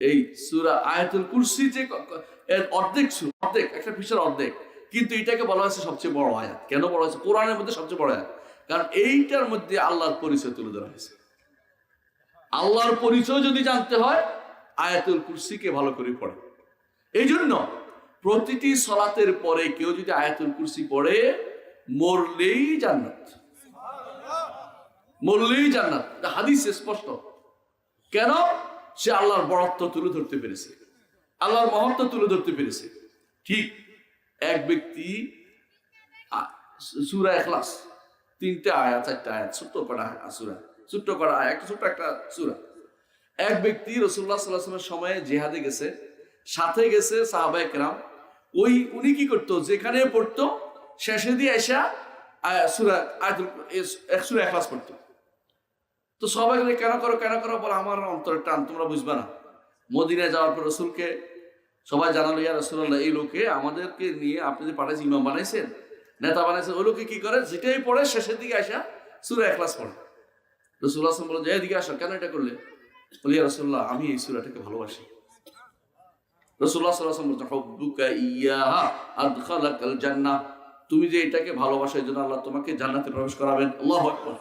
এই সুরা আয়াতুল কুরসি যে অর্ধেক সু- অর্ধেক, একটা পৃষ্ঠার অর্ধেক। কিন্তু এটাকে বলা হয়েছে সবচেয়ে বড় আয়াত। কেন বলা হয়েছে? কোরআনের মধ্যে সবচেয়ে বড় আয়াত। কারণ এইটার মধ্যে আল্লাহর পরিচয় তুলে ধরা হয়েছে। আল্লাহর পরিচয় যদি জানতে হয়, আয়াতুল কুরসিকে ভালো করে পড়ে। এই জন্য প্রতিটি সলাতের পরে কেউ যদি আয়াতুল কুরসি পড়ে, মরলেই জান্নাত। মরলেই জান্নাত। হাদিসে স্পষ্ট। কেন? সে আল্লাহর বড়ত্ব তুলে ধরতে পেরেছে। আল্লাহর মহত্ব তুলে ধরতে পেরেছে। ঠিক এক ব্যক্তি সূরা এখলাস তিনটে আয়াত, চারটে আয়াত, ছোট্ট করা সুরা, ছোট্ট করা আয়াত ছোট্ট একটা সুরা। এক ব্যক্তি রসুল্লাহ সাল্লাহামের সময়ে জেহাদে গেছে, সাথে গেছে সাহাবায়ে কেরাম ওই, উনি কি করতো? যেখানে পড়তো, শেষে দিয়ে এসা সুরা সুরা এখলাস পড়তো। তো সবাই বলে, কেন করো কেন করো? বলে আমার অন্তরের টান তোমরা বুঝবে না। মদিনায় যাওয়ার পর রসুলকে সবাই জানালো ইয়া রসুল্লাহ এই লোকে আমাদেরকে নিয়ে আপনি যে পাঠাইছে ইমাম বানাইছেন নেতা বানাইছেন ওই লোকে কি করে? যেটাই পড়ে শেষের দিকে আসা সুরা একলাস পড়ে। রসুল্লাহ আসলাম বলে যে এদিকে আসো কেন এটা করলে? বলি ইয়া রসুল্লাহ আমি এই সুরাটাকে ভালোবাসি। রসুল্লাহ সাল্লাহ বলছেন হব্বুকা ইয়াহা আদখালাকাল জান্নাহ। তুমি যে এটাকে ভালোবাসো এই জন্য আল্লাহ তোমাকে জান্নাতে প্রবেশ করাবেন। আল্লাহ আকবার।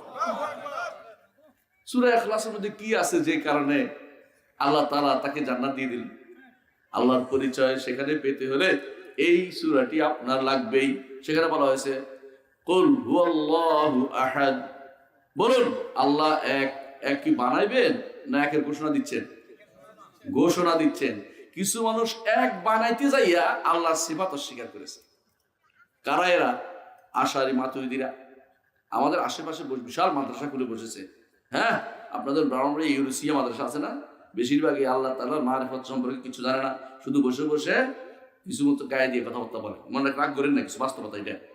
সুরা এখলাসের মধ্যে কি আছে যে কারণে আল্লাহ তাআলা তাকে জান্নাত দিয়ে দিলেন? আল্লাহর পরিচয় সেখানে পেতে হলে এই সুরাটি আপনার লাগবেই। সেখানে বলা হয়েছে বলুন, আল্লাহ এক এক কি বানাইবেন না একের ঘোষণা দিচ্ছেন? ঘোষণা দিচ্ছেন। কিছু মানুষ এক বানাইতে যাইয়া আল্লাহ সিফাত অস্বীকার করেছে। কারা এরা? আশারি মাতুরিদিরা। আমাদের আশেপাশে বিশাল মাদ্রাসা খুলে বসেছে। হ্যাঁ আপনাদের ব্রাহ্মণবাড়ি ইউরোসিয়া মাদ্রাসা আছে না? বেশিরভাগই আল্লাহ তালার মারেফত সম্পর্কে কিছু জানে না। শুধু বসে বসে কিছু মতো গায়ে দিয়ে কথাবার্তা বলে। মনে রাগ করেন না কিছু, বাস্তবতা এটা।